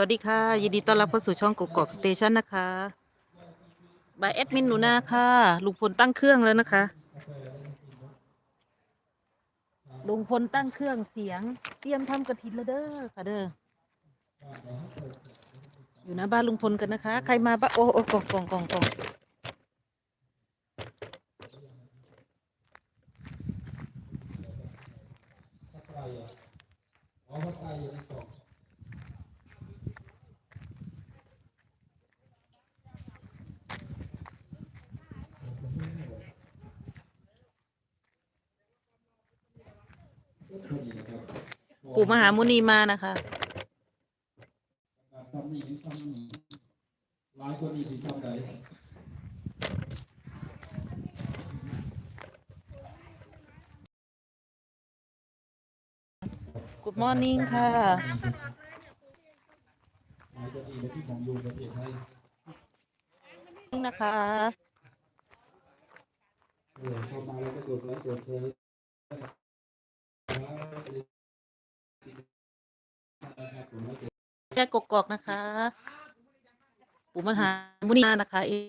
วัสดีค่ะ ยินดีต้อนรับเข้าสู่ช่องกกอกสเตชันนะคะบายแอดมินหนูนาค่ะลุงพลตั้งเครื่องแล้วนะคะลุงพลตั้งเครื่องเสียง เตรียมทำกระถินแล้วเด้อค่ะเด้ออยู่หน้าบ้านลุงพลกันนะคะ ใครมาบ้าโอ้โอ้กองกองกองกล่อง ปู่มหามุนีมานะคะซ้ำนี่ซ้ำนี่หลายคนนี่สิซ้ำใด Good morning ค่ะหลายคนนี่และที่ผมอยู่ประเทศไทยนี่นะคะเออเข้ามาแล้วก็กดไลค์กดแชร์นะครับผม แล้วก็แค่กกอกนะคะ ปู่มหามุนีนะคะเอง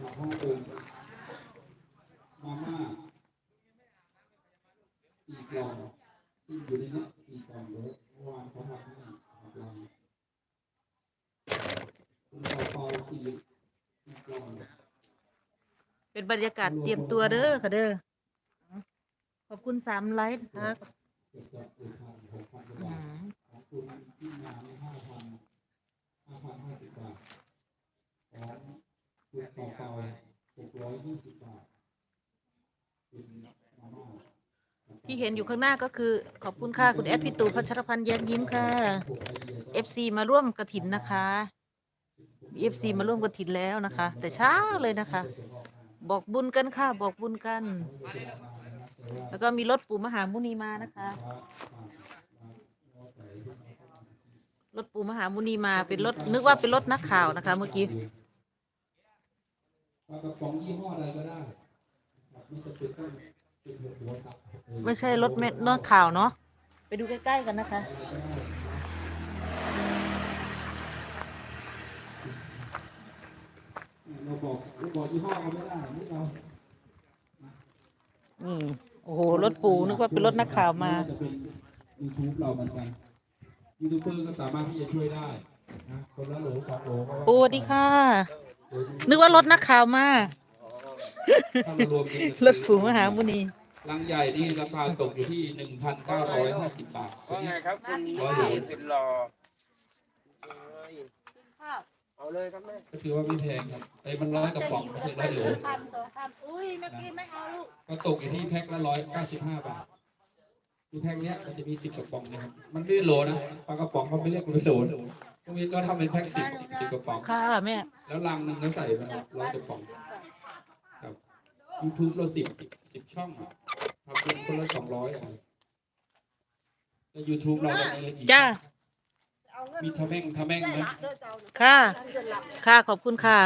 มาฮ่องกงมาม่าสี่กล่องที่อยู่ในนี้สี่กล่องเดี๋ยวเมื่อวานเขาทำให้ครับเราคุณเปาเปาสี่สี่กล่อง เป็นบรรยากาศเตรียมตัวเด้อค่ะเด้อขอบคุณสามไลค์นะคะเจ็ดสิบเอ็ดพันหกพันกว่าอืบาทมของคุณที่มาในห้าพันห้าพันห้าสิบบาทของคุณเปาเปาหกร้อยยี่สิบบาทคุณมาม่าที่เห็นอยู่ข้างหน้าก็คือ ขอบคุณค่ะ คุณแอดพิตูพัชรพันธ์แย้มยิ้มค่ะ FC มาร่วมกระถินนะคะ FC มาร่วมกระถินแล้วนะคะ แต่เช้าเลยนะคะ บอกบุญกันค่ะบอกบุญกัน แล้วก็มีรถปู่มหามุนีมานะคะรถปู่มหามุนีมาเป็นรถนึกว่าเป็นรถนักข่าวนะคะ เมื่อกี้ปลากระป๋องยี่ห้ออะไรก็ได้ไม่ใช่รถเม็ดนักข่าวเนาะไปดูใกล้ๆกันนะคะ อะไรก็ได้ เราบอกเราบอกยี่ห้อเขาไม่ได้นี่เรานี่โอ้โห รถปู่นึกว่าเป็นรถนักข่าวมา จะเป็นยูทูบเราเหมือนกันยูทูบเบอร์ก็สามารถที่จะช่วยได้นะคนละโหลสองโหลก็ว่าปู่สวัสดีค่ะ นึกว่ารถนักข่าวมา ถ้ามารวมกันรถปู่มหามุนีลังใหญ่นี่ราคาตกอยู่ที่หนึ่งพันเก้าร้อยห้าสิบบาท ว่าไงครับคุณร้อยโหลสุดหล่อเอ้ย เอาเลยครับแม่ก็คือว่าไม่แพงครับไอ้มันร้อยกระป๋องไม่ใช่ร้อยโหลคำสองคำอุ้ยเมื่อกี้ไม่เอาลูกก็ตกอยู่ที่แพ็คละร้อยเก้าสิบห้าบาทคือแพ็คเนี้ยมันจะมีสิบกระป๋องนะครับมันไม่ได้โหลนะปลากระป๋องเขาไม่เรียกเป็นโหลพวกนี้ก็ทำเป็นแพ็คสิบสิบกระป๋องค่ะแม่แล้วลังหนึงก็ใส่มาร้อยกระป๋องครับ YouTube เราสิบสิบช่องอะทำเป็นคนละสองร้อยอะแล้ว YouTube เราก็มีอีกจ้า เอาเงินมีทะแม่งทะแม่งได้นะละเด้อเจ้าค่ะเงินละค่ะ ขอบคุณค่ะ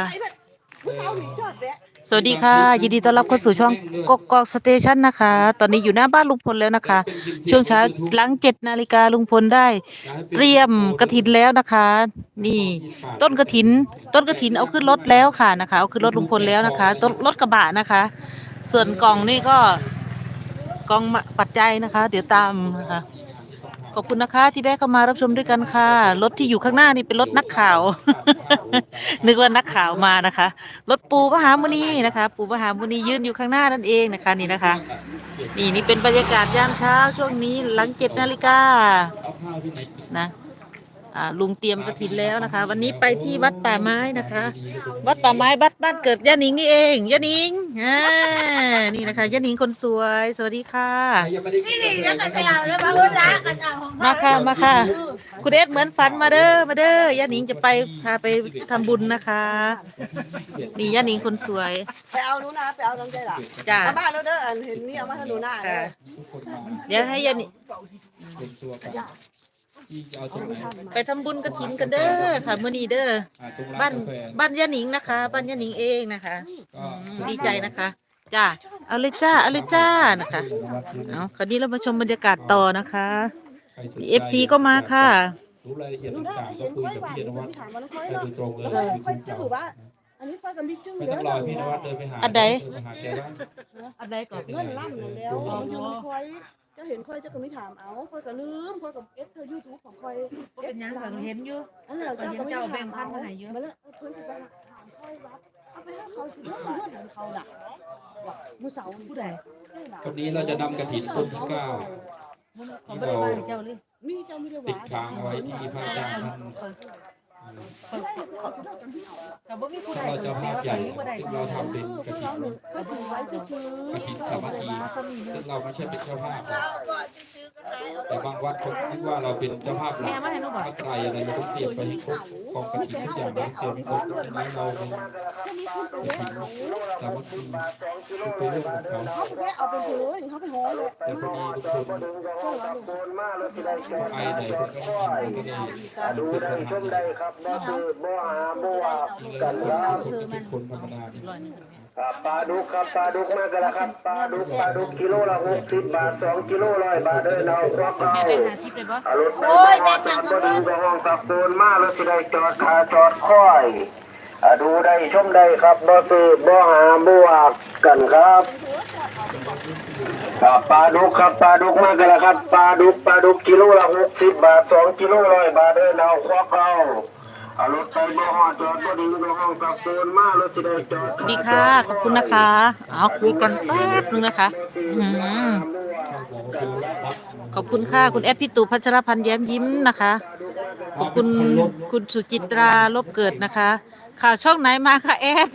ผู้สาวหนีจอดแวะ สวัสดีค่ะ ยินดีต้อนรับเข้าสู่ช่องกกอกสเตชันนะคะ ตอนนี้อยู่หน้าบ้านลุงพลแล้วนะคะ ช่วงเช้าหลังเจ็ดนาฬิกาลุงพลได้ เตรียมกระถินแล้วนะคะ นี่ ต้นกระถิน ต้นกระถินเอาขึ้นรถแล้วค่ะนะคะ เอาขึ้นรถลุงพลแล้วนะคะต้นรถกระบะนะคะ ส่วนกล่องนี่ก็กล่องปัจจัยนะคะ เดี๋ยวตามนะคะ ขอบคุณนะคะที่ได้เข้ามารับชมด้วยกันค่ะ รถที่อยู่ข้างหน้านี่เป็นรถนักข่าว นึกว่านักข่าวมานะคะ รถปูพระหามุนีนะคะ ปูพระหามุนียืนอยู่ข้างหน้านั่นเองนะคะนี่นะคะ นี่นี่เป็นบรรยากาศยามเช้าช่วงนี้หลังเจ็ดนาฬิกานะ อ่าลุงเตรียมกระถินแล้วนะคะ วันนี้ไปที่วัดป่าไม้นะคะ วัดป่าไม้บ้านบ้านเกิดย่านิงนี่เองย่านิงอ่านี่นะคะย่านิงคนสวย สวัสดีค่ะใครยังไม่ได้กินนี่แล้วกันไปเอาแล้วมาลุ้นละกันเอาของมาค่ะมาค่ะ คุณเอสเหมือนฝันมาเด้อมาเด้อย่านิงจะไปพาไปทำบุญนะคะนี่ย่านิงคนสวยไปเอาหนูนะไปเอาน้องใจละจ้ามาบ้านแล้วเด้ออันเห็นนี่เอามาให้หนูหน้าเด้ค่ะอทุกคนมาเดี๋ยวให้ย่านิงเป็นตัวกันที่ จะเอาตรงไหนไปทำบุญกระถินกันเด้อค่ะมื้อนี้เด้ออ่าตรงร้าบ้านนกาแฟบ้านย่านิงนะคะ บ้านย่านิงเองนะคะก็อืมดีใจนะคะจ้าเอาเลยจ้าเอาเลยจ้านะคะเอาคราวนี้เรามาชมบรรยากาศต่อนะคะเอฟซีก็มาค่ะ รู้รายละเอียดหนูได้ต่างๆก็เห็นคุยค่อยกับหวานพี่นหนูวัดถามมันค่อยไปเนาะโดยตรงเลยเออค่อยจื้อว่า อันนี้ค่อยกับมิจื้อไม่เด้ต้องรอพี่นวัดเดินไปหาอันใด เดินไปหาแกบ้างอันใดก่อน เงินล่ำนั่นแล้วมันอยู่ในค่อย เจะเห็นค่อยเจะก็ไม่ถามเอาค่อยก็ลืมค่อยกับเอฟเธอยูทูบของค่อยเป็นยังเพิ่งเห็นอยู่อันนั้นเราเจ้าก็ไม่เจ้าแบ่ถามงพัเอานมาให้เยอะมันแล้วเพิ่นสิไปถามค่อยว่าเอาไปให้เขาสิเรื่องเงินของเขาน่ะว่ามื้อเสาร์ผู้ใดวันนี้เราจะนำกระถินต้นที่เก้าขอไม่ได้ว่าให้เจ้าเลย มีเจ้าไม่ได้หติดวานค้างไว้ที่พระอาจารย์ท่าน กับบ่มีผู้ใดเราเจ้าภาพใหญ่ซึ่งเราทำเป็นกระถิ่นก็ถือไว้ซื่อกระถิ่นสามัคคีซึ่งเราไม่ใช่เป็นเจ้าภาพนะแต่บางวัดเขาคิดว่าเราเป็นเจ้าภาพหลักพระไตรอะไรเราต้องเตรียมไปให้ครบ กองกระถินทุกอย่างเราเตรียมให้ครบดังนั้นเราเป็นก็มีคนไปแวะเอาสามัคคีเป็นเรื่องของเขาเขาไปแวะเอาไปถือเขาไปห้อเลยแต่พอดีทุกคนก็เราหนึ่งไอไหนคนก็ไม่กินก็เลยเป็นคนทำเลยครับบ่คือบ่หาบ่ว่ากันครับคนก็เป็นคนธรรมดาเนี่ย ครับปลาดุกครับปลาดุกมากันแล้วครับปลาดุกปลาดุกกิโลละหกสิบบาทสองกิโลร้อยบาทเด้อเอาควักเอาแม่เป็นหาซิปเลยบ่เอารถไปจอดจอดบ่ดีก็ห้องตะโกนมาแล้วสิได้จอดขาจอดค่อยอ่าดูได้ชมได้ครับบ่ซื้อบ่หาบ่ว่ากันครับครับปลาดุกครับปลาดุกมากันแล้วครับปลาดุกปลาดุกกิโลละหกสิบบาทสองกิโลร้อยบาทเด้อเอาควักเอาเอา รถไปบ่ฮอดจอดบ่ดีก็ห้องตะโกนมาแล้วสิได้จอดสวัสดีค่ะ ขอบคุณนะคะ เอาคุยกันแป๊บนึงนะคะ อื้อหือขอบคุณค่ะคุณแอดพี่ตู่พัชรพันธ์แย้มยิ้มนะคะ ขอบคุณคุณสุจิตราลบเกิดนะคะ ข่าวช่องไหนมาคะแอด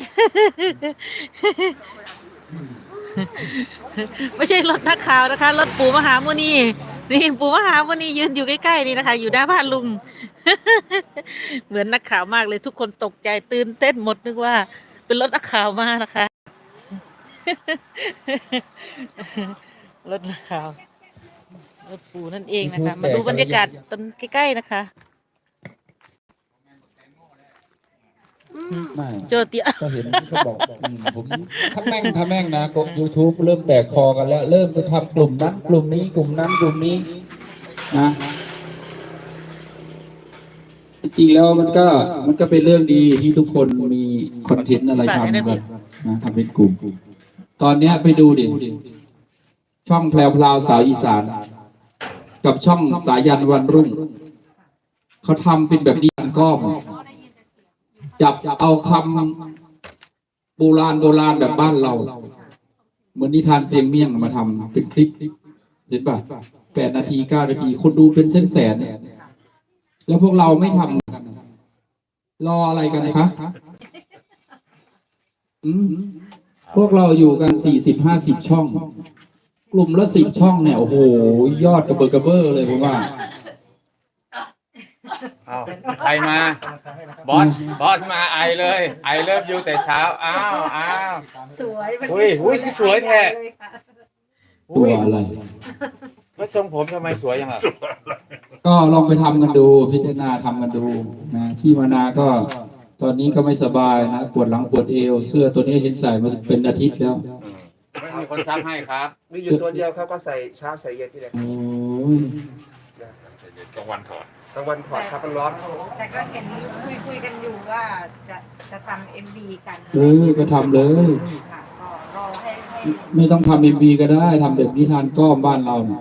ไม่ใช่รถนักข่าวนะคะ รถปู่มหาโมนีนี่ปู่มหาโมนียืนอยู่ใกล้ๆนี่นะคะ อยู่หน้าบ้านลุง เหมือนนักข่าวมากเลยทุกคนตกใจตื่นเต้นหมดนึกว่า เป็นรถนักข่าวมานะคะ รถนักข่าวรถปู่นั่นเองนะคะ มาดูบรรยากาศตอนใกล้ๆนะคะไม่เจอเตียก็เห็นเขาบอกอืมผมถ้าแม่งถ้าแม่งนะกด YouTube เริ่มแตกคอกันแล้ว เริ่มไปทำกลุ่มนั้น กลุ่มนี้กลุ่มนั้นกลุ่มนี้นะ จริงๆแล้วมันก็มันก็เป็นเรื่องดีที่ทุกคนมีคอนเทนต์อะไรทำกันนะทำเป็นกลุ่ม ตอนเนี้ยไปดูดิ ช่องแพลวพลาวสาวอีสาน กับช่องสายันวันรุ่ง เขาทำเป็นแบบนี้ก้อมจับเอาคำโบราณโบราณแบบบ้านเรา เหมือนนิทานเสียงเมี่ยงมาทำเป็นคลิป เห็นป่ะแปดนาทีเก้านาที คนดูเป็นแสนแสนๆ แล้วพวกเราไม่ทำกันรออะไรกันคะอืมพวกเราอยู่กันสี่สิบห้าสิบช่อง กลุ่มละสิบช่องเนี่ยโอ้โหยอดกระเบิดกระเบ้อเลยผมว่า เอาใครมา บอส บอสมาไอเลย ไอเริ่มอยู่แต่เช้า อ้าวอ้าวสวยวันอุ้ยนี้อุ้ยสวยแท้เลยค่ะตัวอะไร แล้วทรงผมทำไมสวยยังอะก็ลองไปทำกันดู พิจารณาทำกันดูนะที่มานาก็ ตอนนี้ก็ไม่สบายนะปวดหลังปวดเอว เสื้อตัวนี้เห็นใส่มาเป็นอาทิตย์แล้วไม่มีคนซักให้ครับมีอยู่ตัวเดียวครับก็ใส่เช้าใส่เย็นที่ไหนโอ้ยกลางวันถอดกลางวันถอดครับมันร้อนแต่ก็เห็นคุยคุยกันอยู่ว่าจะจะทำเอ็มบีกันเออก็ทำเลย ค่ะก็รอให้ให้ ไม่ต้องทำเอ็มวีก็ได้ทำแบบนิทานก้อมบ้านเราเนี่ย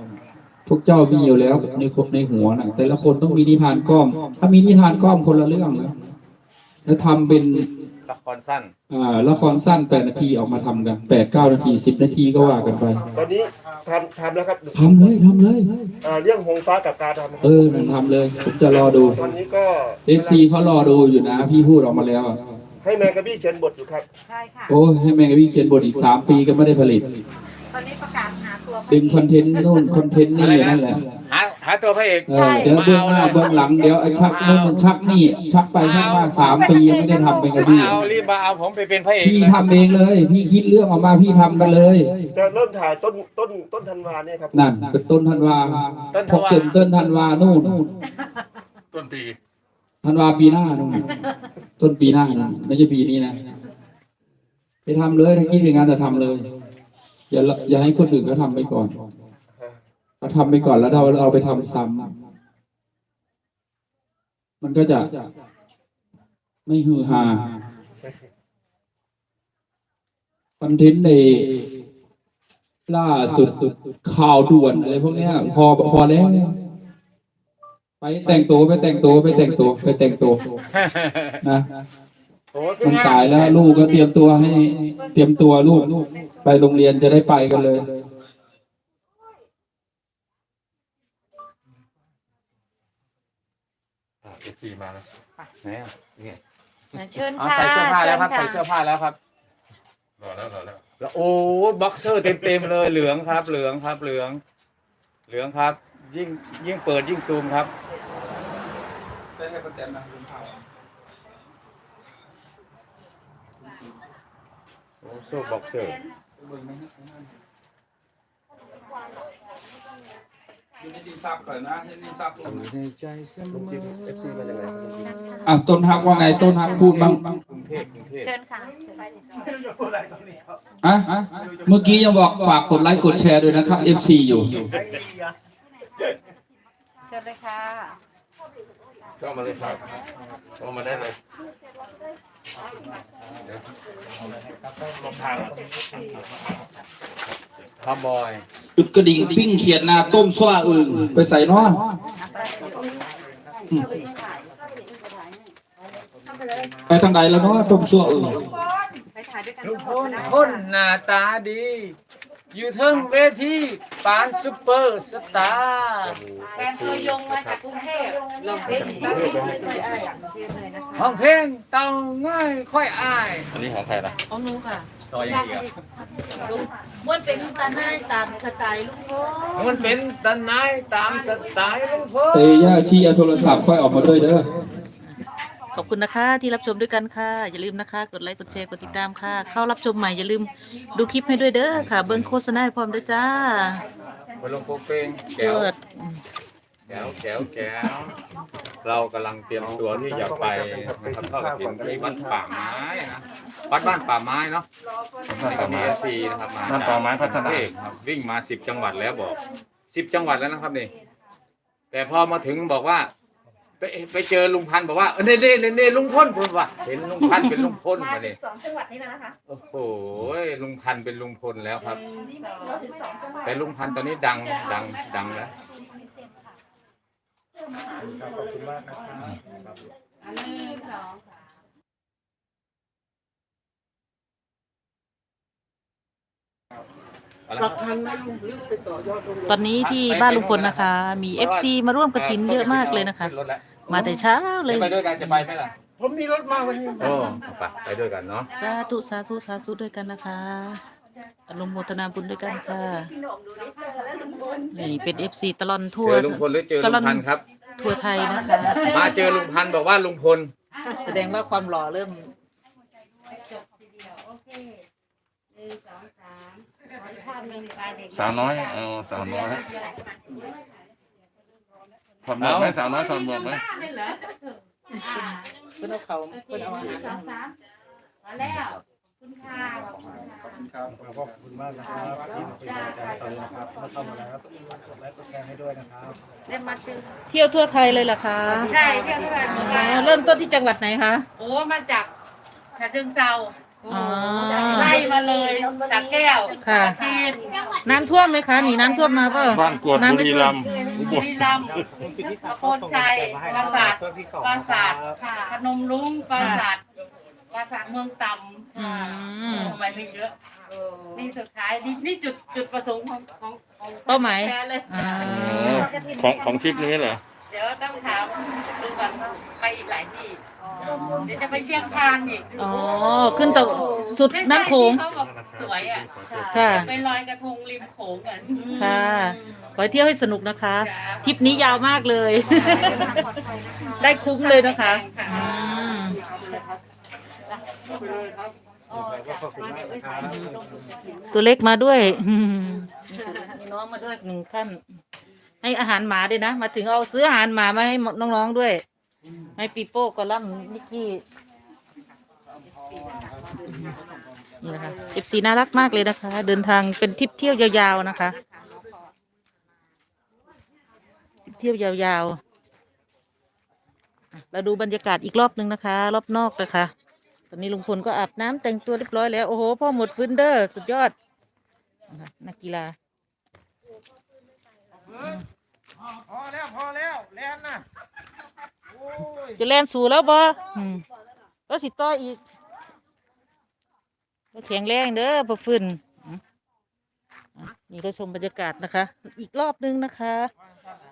ทุกเจ้ามีอยู่แล้วในคนในหัวนะแต่ละคนต้องมีนิทานก้อม ถ้ามีนิทานก้อมคนละเรื่องนะแล้วทำเป็นละครสั้นอ่าละครสั้นแปดนาทีออกมาทำกันแปดเก้านาทีสิบนาทีก็ว่ากันไปตอนนี้ทำทำแล้วครับทำเลยทำเลยเอ่อเรื่องหงฟ้ากับกาทำเออนั่นทำเลย ผมจะรอดูตอนนี้ก็เอฟซีเขารอดูอยู่นะ พี่พูดออกมาแล้วอะให้แมงกะบี้เขียนบทอยู่ครับ ใช่ค่ะ โอ้ให้แมงกะพี่เขียนบทอีกสามปีก็ไม่ได้ผลิต ตอนนี้ประกาศหาตัว ดึงคอนเทนต์นู่นคอนเทนต์นี่อยู่นั่นแหละหาหาตัวพระเอกเออเดี๋ยวเบื้องหน้าเบื้องหลังเดี๋ยวไอ้ชักนู่นชักนี่ ชักไปชักมาสามปียังไม่ได้ทำเป็นกระมาบี่เอารีบมาเอาผมไปเป็นพระเอกพี่เลยทำเองเลย พี่คิดเรื่องออกมาพี่ทำกันเลย จะเริ่มถ่ายต้นต้นต้นธันวาเนี่ยครับนั่นเป็นต้นธันวาต้นพทกวาเกินต้นธันวานู่นต้นปีธันวาปีหน้านู่นต้นปีหน้านะไม่ใช่ปีนี้นะไปทำเลยถ้าคิดอย่างนั้นจะทำเลย อย่าละอย่าให้คนอื่นเขาทำไปก่อนเขาทำไปก่อนแล้วเราเราไปทำซ้ำมันก็จะไม่ฮือฮาคอนเทนต์ในล่าสุดข่าวด่วนอะไรพวกเนี้ยพอพอแล้ว ไปแต่งตัวไปแต่งตัวไปแต่งตัวไปแต่งตัวนะโอ้ย มันสายแล้วลูกก็เตรียมตัวให้ เตรียมตัวลูกไปโรงเรียนจะได้ไปกันเลยเอฟซีมาแล้วไหนอะนี่เชิญอ๋อค่ะใส่เสื้อผ้าแล้วครับเชิใส่ญเสื้อผ้าแล้วครับรอแล้วรอแล้วแล้วโอ้บ็อกเซอร์เต็มเต็มๆเลยเหลืองครับ เหลืองครับเหลือง เหลืองครับ ยิ่งยิ่งเปิดยิ่งซูมครับโอ้ โซ่บ็อกเซอร์ในใจเสมออะต้นฮักว่าไงต้นฮักพูดบ้างกรุงเทพกรุงเทพเชิญค่ะอะเมื่อกี้ยังบอกฝากกดไลค์กดแชร์ด้วยนะครับ FC อยู่เชิญเลยค่ะเข้ามาเลยครับเข้ามาได้เลย ข้าวบอย จุดกระดิ่งปิ้งเขียดนาต้มซ้าอึ่งไปใส่เน้อไปทางใดแล้วเนาะต้มซ้าอึ่งไปถ่ายด้วยกันลุงพลคนหน้าตาดี อยู่เทิงเวทีปานซุปเปอร์สตาร์แฟนตัวยงมาจากกรุงเทพลงเพลงตั้งเพลงเลยอะไรอย่างกรุงเทพเลยนะคะห้องเพลงเต่าง่ายค่อยอายอันนี้ของใครล่ะของหนูค่ะต่ออย่างเดียวม้วนเป็นตาหน้าตามสไตล์ลุงพ่อมันเป็นตันนายตามสไตล์ลุงพลเตย่าชี้เอาโทรศัพท์ค่อยออกมาด้วยเด้อ ขอบคุณนะคะที่รับชมด้วยกันค่ะ อย่าลืมนะคะ กดไลค์กดแชร์กดติดตามค่ะ เข้ารับชมใหม่อย่าลืมดูคลิปให้ด้วยเด้อค่ะ เบิ้งโฆษณาให้พร้อมด้วยจ้าพลงโปเพลงแก้เกิวดแก้วแก้วแก้วเรากำลังเตรียมตัวที่จะไปนะครับทอดกระถิ่นที่วัดป่าไม้นะวัดบ้านป่าไม้เนาะนี่ก็มีเอฟซีนะครับมาบ้านป่าไม้พัฒนากรุงเทพครับวิ่งมาสิบจังหวัดแล้วบอกสิบจังหวัดแล้วนะครับนี่แต่พอมาถึงบอกว่า ไปไปเจอลุงพันธุ์บอกว่าเออเน่เน่เน่เน่ลุงพลผมว่าเห็นลุงพันธุ์เป็นลุงพลมาเนี่ยสองจังหวัดนี้แล้วนะคะโอ้โหลุงพันธุ์เป็นลุงพลแล้วครับเราสิบสองจังหวัดแต่ลุงพันธุ์ตอนนี้ดังดังดังแล้วอัน นี้สองตอนนี้ที่บ้านลุงพลนะคะ มี FC มาร่วมกระถินเยอะมากเลยนะคะ ขึ้รถแล้วมาแต่เช้าเลยจะไปด้วยกันจะไปไหมล่ะผมมีรถมาวันนี้ โอ้ไปไปด้วยกันเนาะสาธุสาธุสาธุด้วยกันนะคะอนุโมทนาบุญด้วยกันค่ะพี่หนุ่มดูได้เจอแล้วลุงพลนี่เป็น FC ตลอนทั่เจวอลุงพลหรือเจอลุงพันธุ์ครับ ทั่วไทยนะคะ มาเจอลุงพันธุ์บอกว่าลุงพลแสดงว่าความหล่อเริ่ม โอเคหนึ่งสอง สามขอภาพหนึ่งปลายเด็กสาวน้อยเออสาวน้อยถอดหมวกไหมสาวน้อยถอดหมวกไหมนี่เหรออ่าเพื่อนเอาเขาเพื่อนเอาอาหนึ่งสหาองรสามมาแล้วคุณค่ะขอบคุณค่ะขอบคุณมากนะครับที่มาเป็นกำลังใจให้เรานะครับถ้าเข้ามาแล้วกดไลค์กดแชร์ให้ด้วยนะครับได้มาเจอเที่ยวทั่วไทยเลยเหรอคะใช่เที่ยวที่ผ่านอ๋มาอเริ่มต้นที่จังหวัดไหนคะโอ้มาจากฉะเชิงเซา อ๋อ ไล่มาเลยจากแก้วค่ะจีนน้ำท่วมไหมคะหนีน้ำท่วมมาเปล่าบ้านกวดน้ำบุไม่รีท่วรัมมย์อุบบุลรีรัมย์ตะโพนชัยปราสาท ปราสาทพนมรุ้งปราสาทปราสาทเมืองต่ำอืมทำไมถึงเยอะนี่สุดท้ายนี่นี่จุดจุดประสงค์ของของของเป้าหมายแชร์เลยอ่าของของทริปนี้เหรอ เดี๋ยวต้องถามดูก่อนว่าไปอีกหลายที่ เดี๋ยวจะไปเชียงคานอีกอ๋อ ขึ้นตะสุดน้ำโขง ที่เขาบอกสวยอะค่ะ ไปลอยกระทงริมโขงกันค่ะขอให้เที่ยวให้สนุกนะคะ ทริปนี้ยาวมากเลย ได้คุ้มเลยนะคะอืมตัวเล็กมาด้วยมีน้องมาด้วยหนึ่งขั้น ให้อาหารหมาด้วยนะ มาถึงเอาซื้ออาหารหมามาให้น้องๆด้วย ให้ปีโป้กอลัมน์นิกกี้นี่นะคะเอฟซีน่ารักมากเลยนะคะ เดินทางเป็นทริปเที่ยวยาวๆนะคะทริปเที่ยวยาวๆเราดูบรรยากาศอีกรอบหนึ่งนะคะ รอบนอกนะคะ ตอนนี้ลุงพลก็อาบน้ำแต่งตัวเรียบร้อยแล้ว โอ้โหพ่อหมดฟินเดอร์ สุดยอดนักกีฬาพอแล้วพอแล้วแล่นนะ จะเล่นสู่แล้วบ่อืมแล้วสิต่ออีกก็แข็งแรงเด้อพอฟื้นอืมอะนี่ก็ชมบรรยากาศนะคะ อีกรอบนึงนะคะ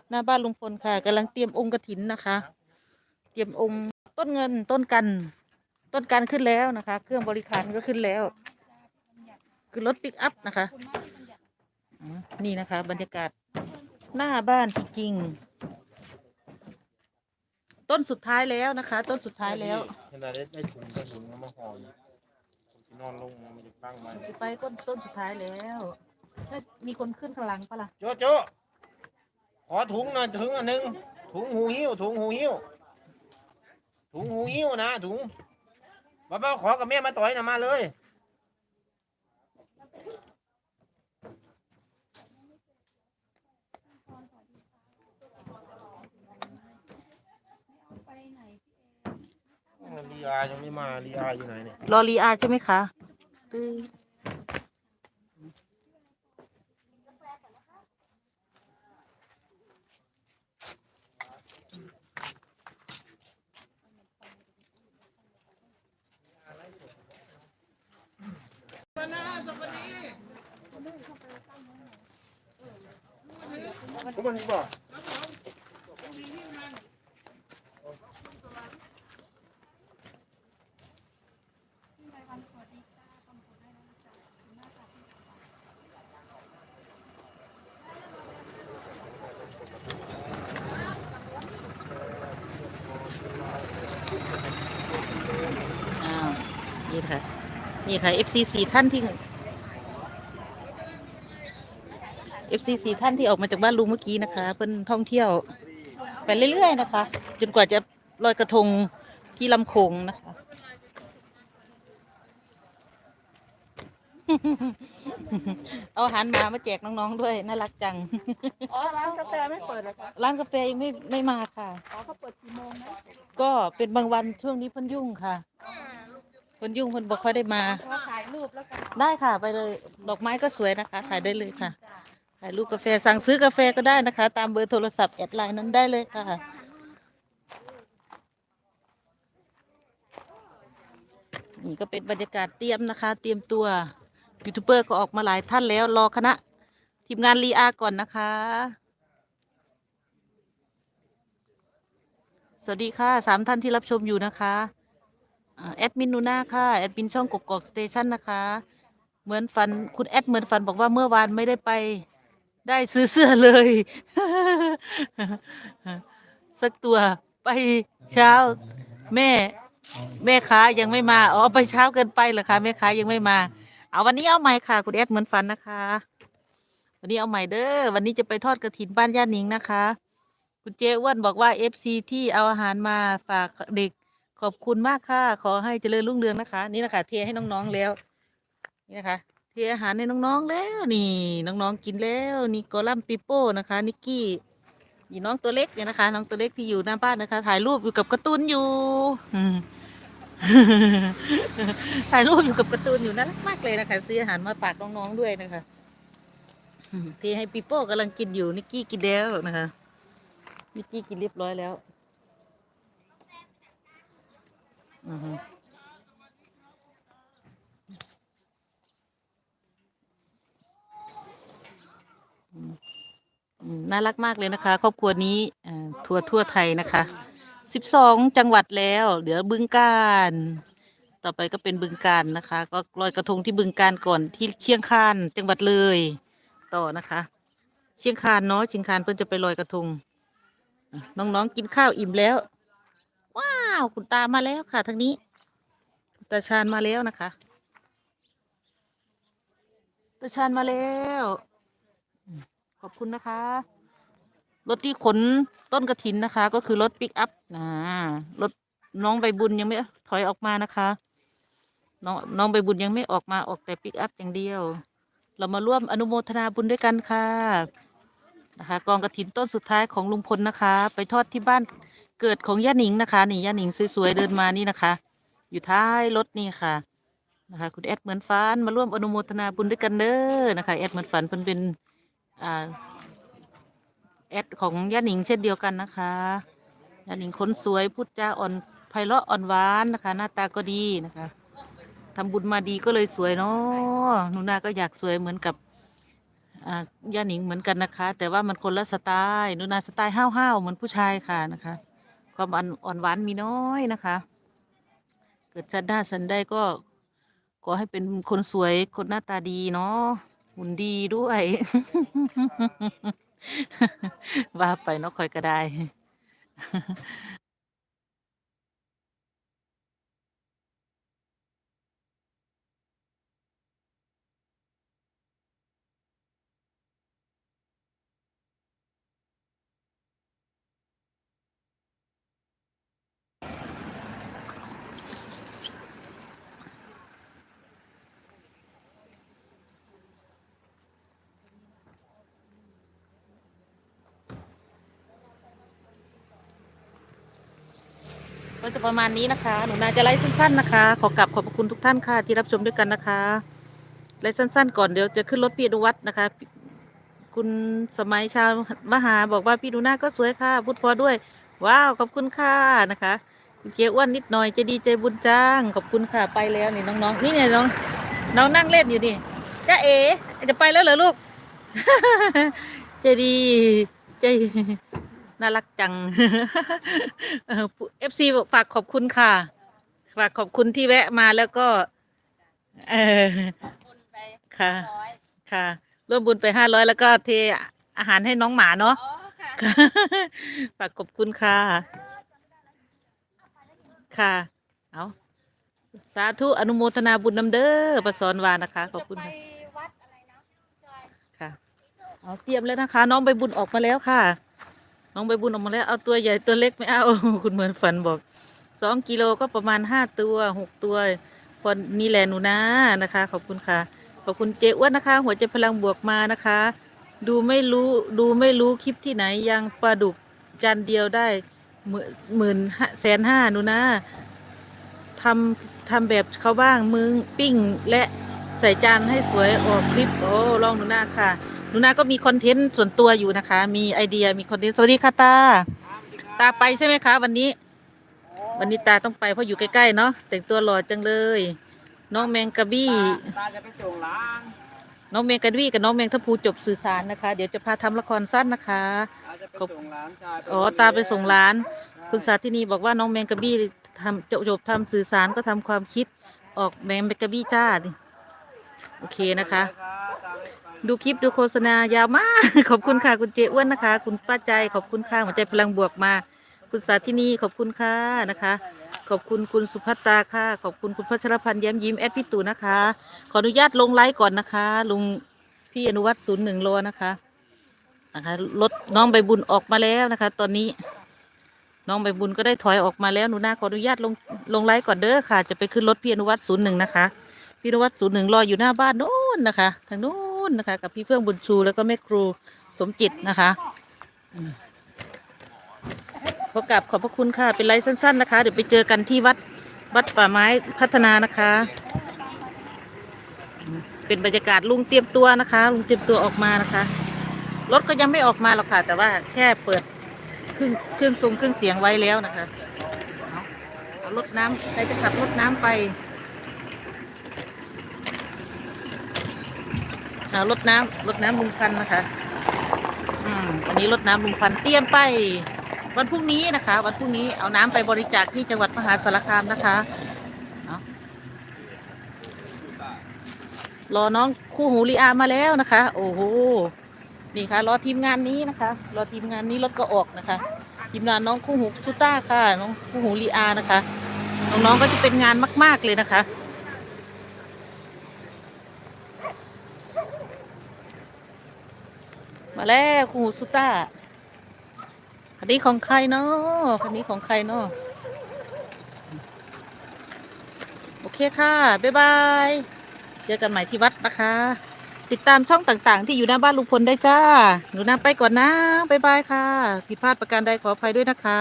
หน้าบ้านลุงพลค่ะกำลังเตรียมองค์กระถินนะคะ เตรียมองค์ต้นเงินต้นกัน ต้นกันขึ้นแล้วนะคะ เครื่องบริการก็ขึ้นแล้ว คือรถปิกอัพนะคะอืมนี่นะคะ บรรยากาศหน้าบ้านจริงๆ ต้นสุดท้ายแล้วนะคะ ต้นสุดท้ายแล้วขนาดได้ได้ถุงได้ถุงมาห่ออยู่ผมจะนอนลงมันจะตั้งไว้จะไปต้นต้นสุดท้ายแล้วถ้ามีคนขึ้นข้างหลังปะล่ะโจโจ้ขอถุงหน่อยถุงอันหนึ่งถุงหูหิ้วถุงหูหิ้วถุงหูหิ้วนะถุงบ้าบ้าขอกับแม่มาต่อยนะมาเลย ลีอายังไม่มาลีอาอยู่ไหนเนี่ยรอรีอาใช่ไหมคะตื้ออ้าวนี่ค่ะ นี่ค่ะ FC สี่ท่านที่ FC สี่ท่านที่ออกมาจากบ้านลุงเมื่อกี้นะคะเพิ่นท่องเที่ยว ไปเรื่อยๆนะคะ จนกว่าจะลอยกระทงที่ลำโขงนะคะเอาอาหารหมามาแจกน้องๆด้วยน่ารักจัง อ๋อร้านกาแฟไม่เปิดเหรอคะร้านกาแฟยังไม่ไม่มาค่ะ อ๋อเขาเปิดกี่โมงนะก็เป็นบางวันช่วงนี้เพิ่นยุ่งค่ะเพิ่นยุ่งเพิ่นบอกค่อยได้มาเราถ่ายรูปแล้วกันได้ค่ะไปเลยดอกไม้ก็สวยนะคะถ่ายได้เลยค่ะถ่ายรูปกาแฟสั่งซื้อกาแฟก็ได้นะคะ ตามเบอร์โทรศัพท์แอดไลน์นั้นได้เลยค่ะ นี่ก็เป็นบรรยากาศเตรียมนะคะ เตรียมตัวยูทูบเบอร์ก็ออกมาหลายท่านแล้วรอคณะทีมงานรีอาก่อนนะคะ สวัสดีค่ะสามท่านที่รับชมอยู่นะคะ อ่าแอดมินนูน่าค่ะ แอดมินช่องกกอกสเตชันนะคะ เหมือนฝันคุณแอดเหมือนฝันบอกว่าเมื่อวานไม่ได้ไปได้ซื้อเสื้อเลย สักตัวไปเช้า แม่ แม่ค้ายังไม่มา อ๋อไปเช้าเกินไปเหรอคะแม่ค้ายังไม่มา เอาวันนี้เอาใหม่ค่ะ คุณแอดเหมือนฝันนะคะ วันนี้เอาใหม่เด้อวันนี้จะไปทอดกระถินบ้านย่านิงนะคะ คุณเจอ้วนบอกว่าเอฟซีที่เอาอาหารมาฝากเด็ก ขอบคุณมากค่ะ ขอให้เจริญรุ่งเรืองนะคะ นี่นะคะเทให้น้องๆแล้ว นี่นะคะ เทอาหารให้น้องๆแล้ว นี่น้องๆกินแล้วนี่กอลัมปิโป้นะคะนิกกี้นี่น้องตัวเล็กเนี่ยนะคะ น้องตัวเล็กที่อยู่หน้าบ้านนะคะ ถ่ายรูปอยู่กับการ์ตูนอยู่ถ่ายรูปอยู่กับการ์ตูนอยู่น่ารักมากเลยนะคะซื้ออาหารมาฝากน้องๆด้วยนะคะเทให้ปิโป้กำลังกินอยู่นิกกี้กินแล้วนะคะนิกกี้กินเรียบร้อยแล้ว อือฮึน่ารักมากเลยนะคะ ครอบครัวนี้ทัวร์ทั่วไทยนะคะสิบสองจังหวัดแล้วเดี๋ยวบึงการ ต่อไปก็เป็นบึงการนะคะ ก็ลอยกระทงที่บึงการก่อนที่เชียงคานจังหวัดเลย ต่อนะคะ เชียงคานเนาะเชียงคานเพิ่นจะไปลอยกระทง น้องๆกินข้าวอิ่มแล้วาว คุณตามาแล้วค่ะทางนี้ตาชาญมาแล้วนะคะตาชาญมาแล้ว ขอบคุณนะคะรถที่ขนต้นกระถินนะคะ ก็คือรถปิกอัพนะรถน้องใบบุญยังไม่ถอยออกมานะคะ น้องน้องใบบุญยังไม่ออกมาออกแต่ปิกอัพอย่างเดียว เรามาร่วมอนุโมทนาบุญด้วยกันค่ะนะคะ กองกระถินต้นสุดท้ายของลุงพลนะคะ ไปทอดที่บ้าน เกิดของย่าหนิงนะคะ นี่ย่าหนิงสวยๆเดินมานี่นะคะ อยู่ท้ายรถนี่ค่ะนะคะ คุณแอดเหมือนฝันมาร่วมอนุโมทนาบุญด้วยกันเด้อนะคะแอดเหมือนฝันเพิ่นเป็นอ่าแอดของย่าหนิงเช่นเดียวกันนะคะย่าหนิงคนสวยพูดจาอ่อนไพเราะอ่อนหวานนะคะ หน้าตาก็ดีนะคะทำบุญมาดีก็เลยสวยเนาะหนูนาก็อยากสวยเหมือนกับอ่าย่าหนิงเหมือนกันนะคะ แต่ว่ามันคนละสไตล์หนูนาสไตล์ห้าวๆเหมือนผู้ชายค่ะนะคะ ความอ่อนอ่อนหวานมีน้อยนะคะ เกิดชาติหน้าสันได้ก็ขอให้เป็นคนสวยคนหน้าตาดีเนาะหุ่นดีด้วยว่าไปเนาะคอยก็ได้ ก็จะประมาณนี้นะคะ หนูนาจะไล่สั้นๆนะคะ ขอกลับขอบพระคุณทุกท่านค่ะ ที่รับชมด้วยกันนะคะไล่สั้นๆ ก่อนเดี๋ยวจะขึ้นรถพี่อนุวัฒนะคะ คุณสมัยชาวมหาบอกว่าพี่ดูหน้าก็สวยค่ะพูดเพอด้วย ว้าวขอบคุณค่ะนะคะคุณเกียอ้วนนิดหน่อยจะดีใจบุญจ้างขอบคุณค่ะไปแล้วนี่น้องๆ นี่เนี่ยน้องน้องนั่งเล่นอยู่นี่จ้าเอ๋จะไปแล้วเหรอลูกใจดีใจ น่ารักจังเอฟซีบอกฝากขอบคุณค่ะ ฝากขอบคุณที่แวะมาแล้วก็ เออค่ะ ค่ะ ร่วมบุญไปห้าร้อยแล้วก็เทอาหารให้น้องหมาเนาะอ๋อค่ะค่ะฝากขอบคุณค่ะ ค่ะ เอาสาธุอนุโมทนาบุญนำเด้อประสอนวานะคะ ขอบคุณไปค่ะวัดอะไรนะจอยค่ะ เอาเตรียมแล้วนะคะ น้องใบบุญออกมาแล้วค่ะ น้องใบบุญออกมาแล้ว เอาตัวใหญ่ตัวเล็กไม่เอา คุณเหมือนฝันบอกสองกิโลก็ประมาณห้าตัวหกตัวพอนี่แหละหนูนะนะคะ ขอบคุณค่ะ ขอบคุณเจอ้วนนะคะ หัวใจพลังบวกมานะคะ ดูไม่รู้ดูไม่รู้คลิปที่ไหนยังปลาดุกจานเดียวได้หมื่นหมื่นห้าแสนห้าหนูนะทำทำแบบเขาบ้างมึงปิ้งและใส่จานให้สวยออกคลิปโอ้ลองหนูนาค่ะ นูนาก็มีคอนเทนต์ส่วนตัวอยู่นะคะ มีไอเดียมีคอนเทนต์สวัสดีค่ะตา ตาไปใช่ไหมคะ วันนี้ วันนี้ตาต้องไปเพราะอยู่ใกล้ๆเนาะแต่งตัวหล่อจังเลย น้องแมงกะบี้ตาจะไปส่งหลานน้องเมงกะบี้กับน้องเมงทัพพูจบสื่อสารนะคะ เดี๋ยวจะพาทำละครสั้นนะคะตาจะไปขอบส่งหลานชายอ๋อตาไปส่งร้าน คุณสาธินีบอกว่าน้องแมงกะบี้ทำจบจบทำสื่อสารก็ทำความคิดออกแมงกะบี้จ้าดิโอเคนะคะ ดูคลิปดูโฆษณายาวมาก ขอบคุณค่ะ คุณเจอ้วนนะคะ คุณป้าใจขอบคุณค่ะหัวใจพลังบวกมา คุณสาธินีขอบคุณค่ะนะคะ ขอบคุณคุณสุภัตตาค่ะ ขอบคุณคุณพัชรพันธ์แย้มยิ้มแอดพี่ตู่นะคะ ขออนุญาตลงไลฟ์ก่อนนะคะ ลุงพี่อนุวัตศูนย์หนึ่งโลนะคะนะคะรถน้องใบบุญออกมาแล้วนะคะ ตอนนี้ น้องใบบุญก็ได้ถอยออกมาแล้วหนูนาขออนุญาตลงลงไลฟ์ก่อนเด้อค่ะ จะไปขึ้นรถพี่อนุวัตศูนย์หนึ่งนะคะพี่อนุวัตศูนย์หนึ่งรออยู่หน้าบ้านโน้นนะคะทางโน้น นะคะ กับพี่เฟื่องบุญชูแล้วก็แม่ครูสมจิตนะคะขอกราบขอบพระคุณค่ะ เป็นไลฟ์สั้น ๆ นะคะ เดี๋ยวไปเจอกันที่วัดวัดป่าไม้พัฒนานะคะ เป็นบรรยากาศลุงเตรียมตัวนะคะ ลุงเตรียมตัวออกมานะคะ รถก็ยังไม่ออกมาหรอกค่ะ แต่ว่าแค่เปิดเครื่องเครื่องทรงเครื่องเสียงไว้แล้วนะคะเอารถน้ำใครจะขับรถน้ำไปเอา รถน้ำรถน้ำลุงพันนะคะ อืมวันนี้รถน้ำลุงพันเตรียมไป วันพรุ่งนี้นะคะ วันพรุ่งนี้เอาน้ำไปบริจาคที่จังหวัดมหาสารคามนะคะรอน้องคู่หูลีอามาแล้วนะคะ โอ้โหนี่ค่ะรอทีมงานนี้นะคะ รอทีมงานนี้รถก็ออกนะคะ ทีมงานน้องคู่หูซูต้าค่ะ น้องคู่หูลีอานะคะน้องๆก็จะเป็นงานมาก ๆเลยนะคะ มาแล้วคู่หูซูต้าคันนี้ของใครเนาะคันนี้ของใครเนาะโอเคค่ะ บ๊ายบาย เจอกันใหม่ที่วัดนะคะ ติดตามช่องต่างๆ ที่อยู่หน้าบ้านลุงพลได้จ้า หนูนาไปก่อนนะ บ๊ายบายค่ะ ผิดพลาดประการใดขออภัยด้วยนะคะ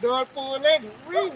โดนปูเล่นวิ่ง